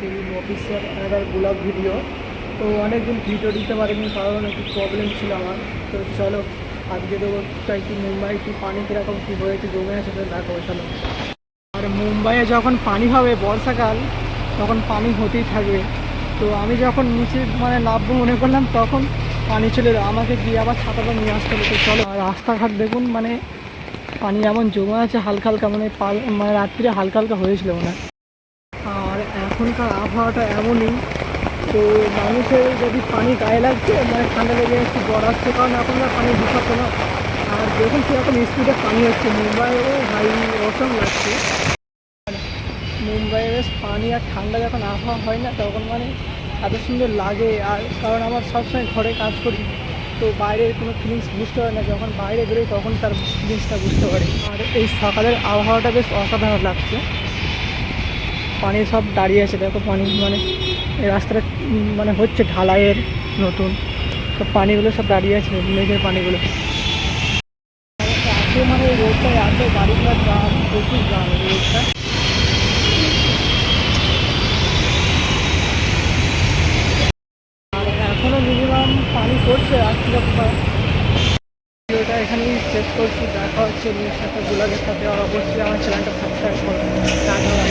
Saving official another blog video তো অনেকদিন video দিতে পারিনি, কারণ একটু প্রবলেম ছিল আমার। তো চলো, আজকে তো তাই কি মুম্বাই কি পানি কীরকম কী হয়েছে, জমে আছে তো দেখো চলো। আর মুম্বাইয়ে যখন পানি হবে বর্ষাকাল, তখন পানি হতেই থাকবে। তো আমি যখন নিচে মানে নামবো মনে করলাম, তখন পানি চলে আমাকে গিয়ে আবার ছাতাটা নিয়ে আসতে হলো তো চলো রাস্তাঘাট দেখুন মানে পানি এমন জমে আছে, হালকা হালকা মানে মানে রাত্রিরে হালকা হালকা হয়েছিল মনে হয়। এখনকার আবহাওয়াটা এমনই, তো মানুষের যদি পানি গায়ে লাগছে মানে ঠান্ডা লেগে একটু জ্বর আসছে, কারণ এখনকার পানি বিষাক্ত না। আর দেখুন কীরকম স্পিডে পানি হচ্ছে মুম্বাইয়েও ভাই অসম লাগছে। মুম্বাইয়ে বেশ পানি আর ঠান্ডা যখন আবহাওয়া হয় না, তখন মানে এত সুন্দর লাগে। আর কারণ আমার সবসময় ঘরে কাজ করি, তো বাইরের কোনো ফিলিংস বুঝতে পারে না। যখন বাইরে বেরোই, তখন তার ফিলিংসটা বুঝতে পারে। আর এই সকালের আবহাওয়াটা বেশ অসাধারণ লাগছে। পানি সব দাঁড়িয়ে আছে, দেখো পানি মানে রাস্তাটা মানে হচ্ছে ঢালাইয়ের নতুন। সব পানিগুলো সব দাঁড়িয়ে আছে, মেঘের পানিগুলো। এত মানে রোডটা এত গাড়িঘোড়ার দাম প্রচুর দাম এই রোডটা আর এখনও মিনিমাম পানি পড়ছে রাত্রিটা ভিডিওটা এখানেই শেষ করছি, দেখা হচ্ছে নিউজ সাথে ব্লগের সাথে, আর অবশ্যই আমার চ্যানেলটা সাবস্ক্রাইব করুন